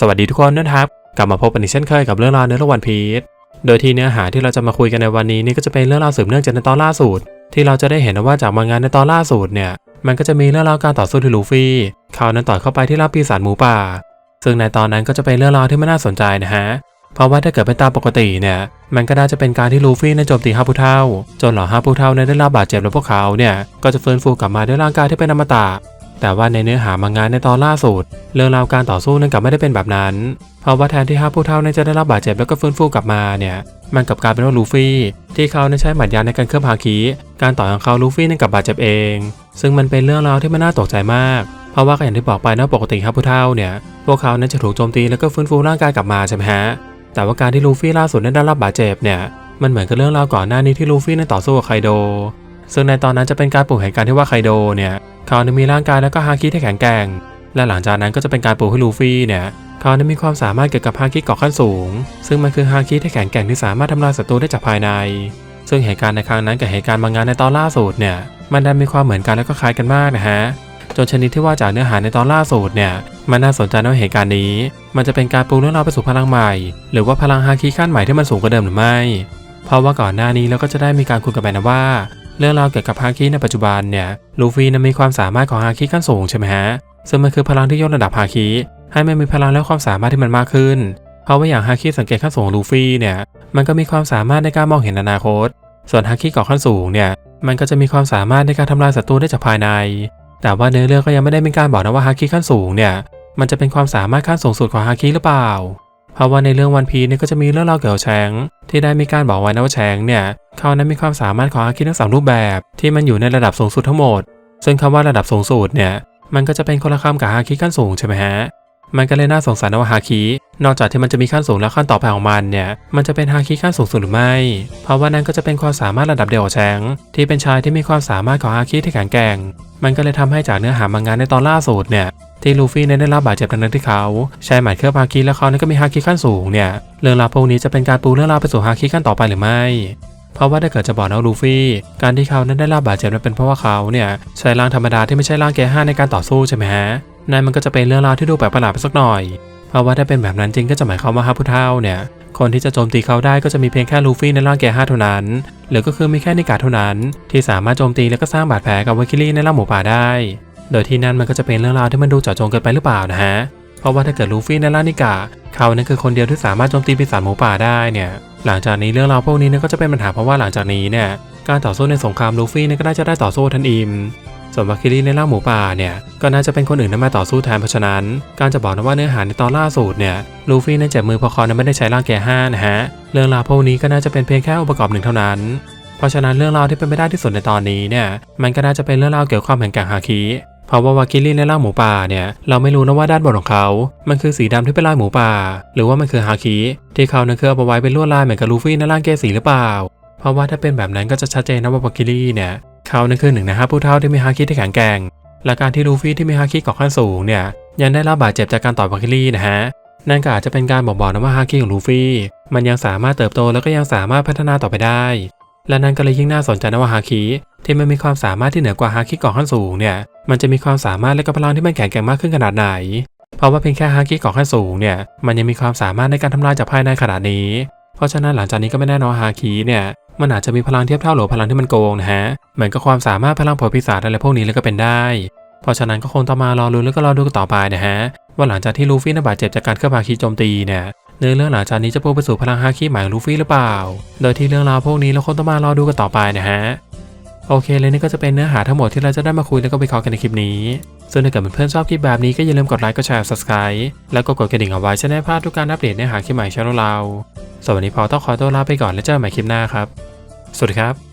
สวัสดีทุกคนนะครับ กลับมาพบกันอีกเช่นเคยกับเรื่องราวเนื้อละวันพีชโดยที่เนื้อหาที่เราจะมาคุยกันในวันนี้นี่ก็จะเป็นเรื่องราวสืบเนื่องจากในตอนล่าสุด ที่เราจะได้เห็นว่าจากมังงานในตอนล่าสุดเนี่ย มันก็จะมีเรื่องราวการต่อสู้ที่ลูฟี่เขานั้นต่อยเข้าไปที่ร่าปีศาจหมูป่า ซึ่งในตอนนั้นก็จะเป็นเรื่องราวที่ไม่น่าสนใจนะฮะ เพราะว่าถ้าเกิดเป็นตามปกติเนี่ย มันก็น่าจะเป็นการที่ลูฟี่นั้นโจมตีห้าผู้เท่า จนเหล่าห้าผู้เท่านั้นได้รับบาดเจ็บและพวกเขาเนี่ยก็จะฟื้นฟูกลับมาด้วยร่างกายที่เป็นอมตะ แต่ว่าในเนื้อหามังงานในตอนล่าสุด เรื่องราวการต่อสู้นั้นกลับไม่ได้เป็นแบบนั้น เพราะว่าแทนที่ห้าผู้เท่านั้นจะได้รับบาดเจ็บแล้วก็ฟื้นฟูกลับมาเนี่ย มันกลับกลายเป็นว่าลูฟี่ ที่เขานั้นใช้หมัดยานในการเคลือบฮาคิการต่อของเขาลูฟี่นั้นกลับบาดเจ็บเอง ซึ่งมันเป็นเรื่องราวที่ไม่น่าตกใจมาก เพราะว่าอย่างที่บอกไปนะปกติห้าผู้เท่าเนี่ย พวกเขานั้นจะถูกโจมตีแล้วก็ฟื้นฟูร่างกายกลับมาใช่ไหมฮะ แต่ว่าการที่ลูฟี่ล่าสุดนั้นได้รับบาดเจ็บเนี่ย มันเหมือนกับเรื่องราวก่อนหน้านี้ที่ลูฟี่นั้นต่อสู้กับไคโด ซึ่งในตอนนั้นจะเป็นการปลุกเหตุการณ์ที่ว่าไคโดเนี่ยเขานั้นมีร่างกายแล้วก็ฮาคิที่แข็งแกร่ง และหลังจากนั้นก็จะเป็นการปลุกให้ลูฟี่เนี่ยเขานั้นมีความสามารถเกี่ยวกับฮาคิเกาะขั้นสูง ซึ่งมันคือฮาคิที่แข็งแกร่งที่สามารถทำลายศัตรูได้จากภายใน ซึ่งเหตุการณ์ในครั้งนั้นกับเหตุการณ์บางงานในตอนล่าสุดเนี่ยมันดันมีความเหมือนกันแล้วก็คล้ายกันมากนะฮะจนชนิดที่ว่าจากเนื้อหาในตอนล่าสุดเนี่ยมันน่าสนใจในว่าเหตุการณ์นี้ มันจะเป็นการปรุงเรื่องราวไปสู่พลังใหม่ หรือว่าพลังฮาคิขั้นใหม่ที่มันสูงกว่าเดิมหรือไม่ เพราะว่าก่อนหน้านี้เราก็จะได้มีการคุยกันไปนะว่า เรื่องราวเกี่ยวกับฮาคิในปัจจุบันเนี่ยลูฟี่นั้นมีความสามารถของฮาคิขั้นสูงใช่ไหมฮะซึ่งมันคือพลังที่ยกระดับฮาคิให้มันมีพลังและความสามารถที่มันมากขึ้น เพราะว่าอย่างฮาคิสังเกตขั้นสูงของลูฟี่เนี่ยมันก็มีความสามารถในการมองเห็นอนาคต ส่วนฮาคิเกาะขั้นสูงเนี่ยมันก็จะมีความสามารถในการทำลายศัตรูได้จากภายใน แต่ว่าเนื้อเรื่องก็ยังไม่ได้มีการบอกนะว่าฮาคิขั้นสูงเนี่ยมันจะเป็นความสามารถขั้นสูงสุดของฮาคิหรือเปล่า เพราะว่าในเรื่องวันพีเนี่ยก็จะมีเรื่องเล่าเกี่ยวกับแชงที่ได้มีการบอกไว้นะว่าแชงเนี่ยเขานั้นมีความสามารถของฮาคิทั้งสามรูปแบบ ที่มันอยู่ในระดับสูงสุดทั้งหมด ซึ่งคำว่าระดับสูงสุดเนี่ยมันก็จะเป็นคนละคำกับฮาคิขั้นสูงใช่ไหมฮะมันก็เลยน่าสงสัยนะว่าฮาคินอกจากที่มันจะมีขั้นสูงแล้วขั้นต่อไปของมันเนี่ย มันจะเป็นฮาคิขั้นสูงสุดหรือไม่ เพราะว่านั่นก็จะเป็นความสามารถระดับเดียวกับแชงที่เป็นชายที่มีความสามารถของฮาคิที่แข็งแกร่ง มันก็เลยทำให้จากเนื้อหามังงานในตอนล่าสุดเนี่ย ที่ลูฟี่นั้นได้รับบาดเจ็บทั้งที่เขาใช้หมัดเคลือบฮาคิและเขานั้นก็มีฮาคิขั้นสูงเนี่ยเรื่องราวพวกนี้จะเป็นการปูเรื่องราวไปสู่ฮาคิขั้นต่อไปหรือไม่เพราะว่าถ้าเกิดจะบอกนะลูฟี่การที่เขานั้นได้รับบาดเจ็บนั้นเป็นเพราะว่าเขาเนี่ยใช้ร่างธรรมดาที่ไม่ใช่ร่างแกห้าในการต่อสู้ใช่ไหมฮะนั่นมันก็จะเป็นเรื่องราวที่ดูแปลกประหลาดไปสักหน่อยเพราะว่าถ้าเป็นแบบนั้นจริงก็จะหมายความว่าฮาผู้เท่าเนี่ยคนที่จะโจมตีเขาได้ก็จะมีเพียงแค่ลูฟี่ในร่างแกห้าเท่านั้น หรือก็คือมีแค่นิกาเท่านั้น ที่สามารถโจมตีแล้วก็สร้างบาดแผลกับวาคิลี่ในร่างหมูป่าได้ โดยที่นั่นมันก็จะเป็นเรื่องราวที่มันดูเจาะจงเกินไปหรือเปล่านะฮะ เพราะว่าถ้าเกิดลูฟี่ในร่านิกา เขานั่นคือคนเดียวที่สามารถโจมตีปีศาจหมูป่าได้เนี่ย หลังจากนี้เรื่องราวพวกนี้เนี่ยก็จะเป็นปัญหาเพราะว่าหลังจากนี้เนี่ย การต่อสู้ในสงครามลูฟี่เนี่ยก็น่าจะได้ต่อสู้ทันอิมส่วนวาคิรีในร่างหมูป่าเนี่ยก็น่าจะเป็นคนอื่นนั้นมาต่อสู้แทนเพราะฉะนั้น การจะบอกนะว่าเนื้อหาในตอนล่าสุดเนี่ยลูฟี่นั้นเจ็บมือพราะเนั้นไม่ได้ใช้ร่างแก่ห้านะฮะเรื่องราวพวกนี้ก็น่าจะเป็นเพียงแค่องค์ประกอบหนึ่งเท่านั้น เพราะฉะนั้นเรื่องราวที่เป็นไปได้ที่สุดในตอนนี้เนี่ยมันก็น่าจะเป็นเรื่องราวเกี่ยวกับความแข็งแกร่งฮาคิ เพราะว่าวาคิรีในร่างหมูป่าเนี่ยเราไม่รู้นะว่าด้านบนของเขา มันคือสีดำที่เป็นลายหมูป่า หรือว่ามันคือฮาคิที่เขานั้นเคยเอาไปไว้เป็นลวดลายเหมือนกับลูฟี่ในร่างเกสีหรือเปล่า เพราะว่าถ้าเป็นแบบนั้นก็จะชัดเจนนะว่าวาคิรีเนี่ยเขานั้นคือหนึ่งในห้าผู้เท่าที่มีฮาคิที่แข็งแกร่งและการที่ลูฟี่ที่มีฮาคิเกาะขั้นสูงเนี่ยยังได้รับบาดเจ็บจากการต่อยวาคิลี่นะฮะนั่นก็อาจจะเป็นการบอกบอกนะว่าฮาคิของลูฟี่ มันยังสามารถเติบโตแล้วก็ยังสามารถพัฒนาต่อไปได้ และนั่นก็เลยยิ่งน่าสนใจนะว่าฮาคิ ที่มันมีความสามารถที่เหนือกว่าฮาคิเกาะขั้นสูงเนี่ยมันจะมีความสามารถและก็พลังที่มันแข็งแกร่งมากขึ้นขนาดไหน เพราะว่าเพียงแค่ฮาคิเกาะขั้นสูงเนี่ยมันยังมีความสามารถในการทำลายจากภายในขนาดนี้ เพราะฉะนั้นหลังจากนี้ก็ไม่แน่นอนว่าฮาคิเนี่ยมันอาจจะมีพลังเทียบเท่าหรือพลังที่มันโกงนะฮะเหมือนกับความสามารถพลังผลพิศาจอะไรพวกนี้แล้วก็เป็นได้ เพราะฉะนั้นก็คงต้องมารอลุ้แล้วก็รอดูกันต่อไปนะฮะว่าหลังจากที่ลูฟี่นบาดเจ็บจากการเคลือบฮาคิโจมตีเนี่ยเนื้อเรื่องหลังจากนี้จะพุ่งไปสู่พลังฮาคิใหม่ลูฟี่หรือเปล่า โดยที่เรื่องราวพวกนี้เราคงต้องมารอดูกันต่อไปนะฮะ โอเคเลยนี่ก็จะเป็นเนื้อหาทั้งหมดที่เราจะได้มาคุยแล้วก็วิเคราะห์กันในคลิปนี้ส่วนถ้าเกิดเพื่อนๆชอบคลิปแบบนี้ก็อย่าลืมกดไลค์ กดแชร์ subscribe แล้วก็กดกระดิ่งเอาไว้จะได้พลาดทุกการอัปเดตเนื้อหาคลิปใหม่ช่องเราสำหรับวันนี้พอต้องขอตัวลาไปก่อนแล้วเจอกันใหม่คลิปหน้าครับ สวัสดีครับ